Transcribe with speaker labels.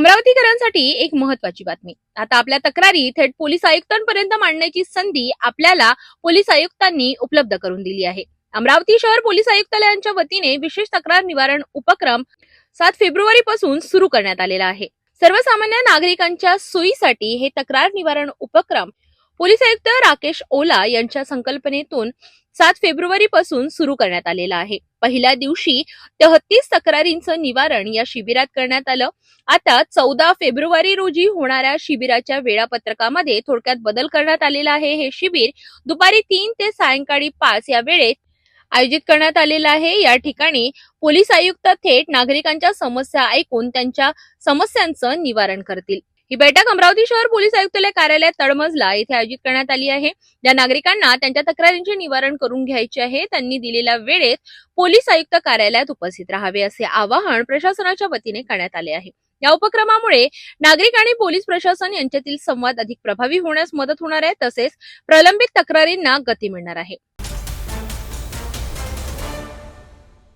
Speaker 1: अमरावतीकरांसाठी एक महत्वाची बातमी. आता आपल्या तक्रारी थेट पोलीस आयुक्तांपर्यंत मांडण्याची संधी आपल्याला पोलीस आयुक्तांनी उपलब्ध करून दिली आहे. अमरावती शहर पोलीस आयुक्तालयांच्या वतीने विशेष तक्रार निवारण उपक्रम सात फेब्रुवारी पासून सुरू करण्यात आलेला आहे. सर्वसामान्य नागरिकांच्या सोयीसाठी हे तक्रार निवारण उपक्रम पोलीस आयुक्त राकेश ओला यांच्या संकल्पनेतून सात फेब्रुवारी पासून सुरू करण्यात आलेला आहे. पहिल्या दिवशी तेहतीस तक्रारींचं निवारण या शिबिरात करण्यात आलं. आता चौदा फेब्रुवारी रोजी होणाऱ्या शिबिराच्या वेळापत्रकामध्ये थोडक्यात बदल करण्यात आलेला आहे. हे शिबिर दुपारी तीन ते सायंकाळी पाच या वेळेत आयोजित करण्यात आलेलं आहे. या ठिकाणी पोलीस आयुक्त थेट नागरिकांच्या समस्या ऐकून त्यांच्या समस्यांचं निवारण करतील. ही बैठक अमरावती शहर पोलीस आयुक्तालय कार्यालय तळमजला येथे आयोजित करण्यात आली आहे. ज्या नागरिकांना त्यांच्या तक्रारींचे निवारण करून घ्यायचे आहे त्यांनी दिलेल्या वेळेत पोलीस आयुक्त कार्यालयात उपस्थित राहावे असे आवाहन प्रशासनाच्या वतीने करण्यात आले आहे. या उपक्रमामुळे नागरिक आणि पोलीस प्रशासन यांच्यातील संवाद अधिक प्रभावी होण्यास मदत होणार आहे तसेच प्रलंबित तक्रारींना गती मिळणार आहे.